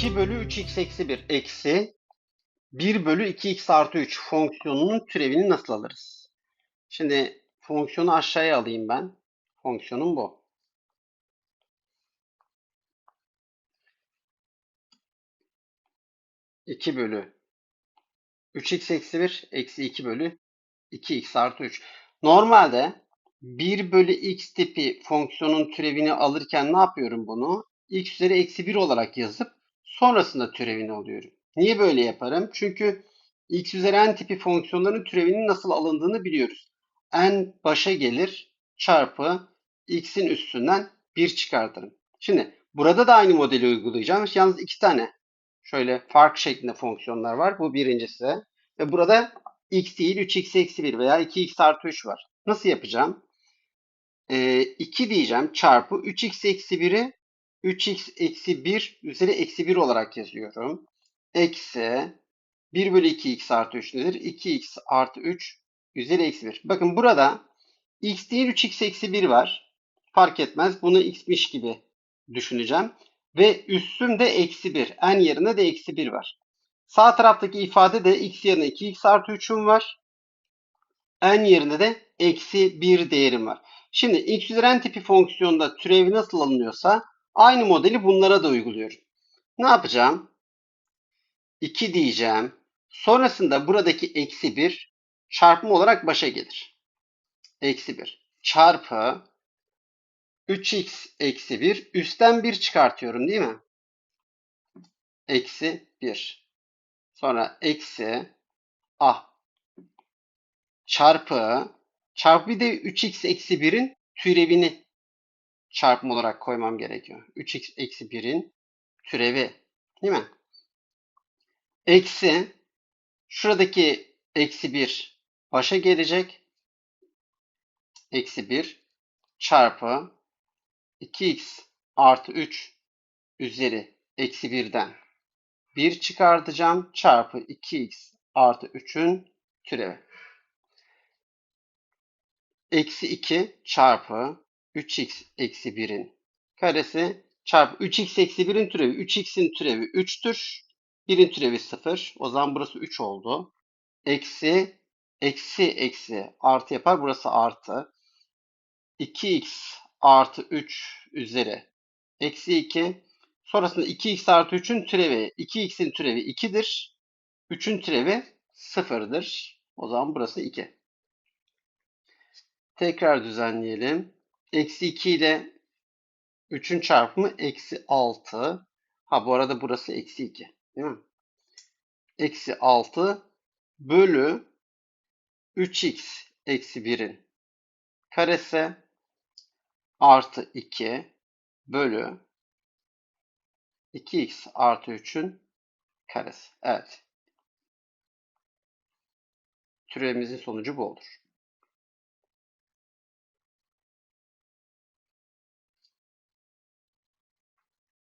3x eksi 1 eksi 1 bölü 2x artı 3 fonksiyonunun türevini nasıl alırız? Şimdi fonksiyonu aşağıya alayım ben. Fonksiyonum bu. İki bölü 3x eksi 1 eksi 2 bölü 2x artı 3. Normalde 1 bölü x tipi fonksiyonun türevini alırken ne yapıyorum bunu? x üzeri eksi 1 olarak yazıp sonrasında türevini alıyorum. Niye böyle yaparım? Çünkü x üzeri n tipi fonksiyonların türevinin nasıl alındığını biliyoruz. n başa gelir çarpı x'in üstünden 1 çıkartırım. Şimdi burada da aynı modeli uygulayacağım. Yalnız iki tane şöyle fark şeklinde fonksiyonlar var. Bu birincisi. Ve burada x değil 3x eksi 1 veya 2x artı 3 var. Nasıl yapacağım? Ee, 2 diyeceğim çarpı 3x eksi 1'i 3x eksi 1 üzeri eksi 1 olarak yazıyorum. Eksi 1 bölü 2x artı 3 nedir? 2x artı 3 üzeri eksi 1. Bakın burada x değil 3x eksi 1 var. Fark etmez. Bunu x'miş gibi düşüneceğim. Ve üstümde eksi 1. n yerine de eksi 1 var. Sağ taraftaki ifade de x yerine 2x artı 3'üm var. n yerine de eksi 1 değerim var. Şimdi x üzeri n tipi fonksiyonda türevi nasıl alınıyorsa aynı modeli bunlara da uyguluyorum. Ne yapacağım? 2 diyeceğim. Sonrasında buradaki eksi 1 çarpım olarak başa gelir. Eksi 1 çarpı 3x eksi 1 üstten 1 çıkartıyorum değil mi? Eksi 1. Sonra eksi a çarpı çarpı bir de 3x eksi 1'in türevini çarpım olarak koymam gerekiyor. 3x eksi 1'in türevi değil mi? Eksi şuradaki eksi 1 başa gelecek. Eksi 1 çarpı 2x artı 3 üzeri eksi 1'den 1 çıkartacağım çarpı 2x artı 3'ün türevi. Eksi 2 çarpı 3x eksi 1'in karesi çarpı 3x eksi 1'in türevi. 3x'in türevi 3'tür. 1'in türevi 0. O zaman burası 3 oldu. Eksi eksi eksi artı yapar. Burası artı. 2x artı 3 üzeri eksi 2. Sonrasında 2x artı 3'ün türevi. 2x'in türevi 2'dir. 3'ün türevi 0'dır. O zaman burası 2. Tekrar düzenleyelim. Eksi 2 ile 3'ün çarpımı eksi 6. Ha bu arada burası eksi 2. Değil mi? Eksi 6 bölü 3x eksi 1'in karesi artı 2 bölü 2x artı 3'ün karesi. Evet. Türevimizin sonucu bu olur.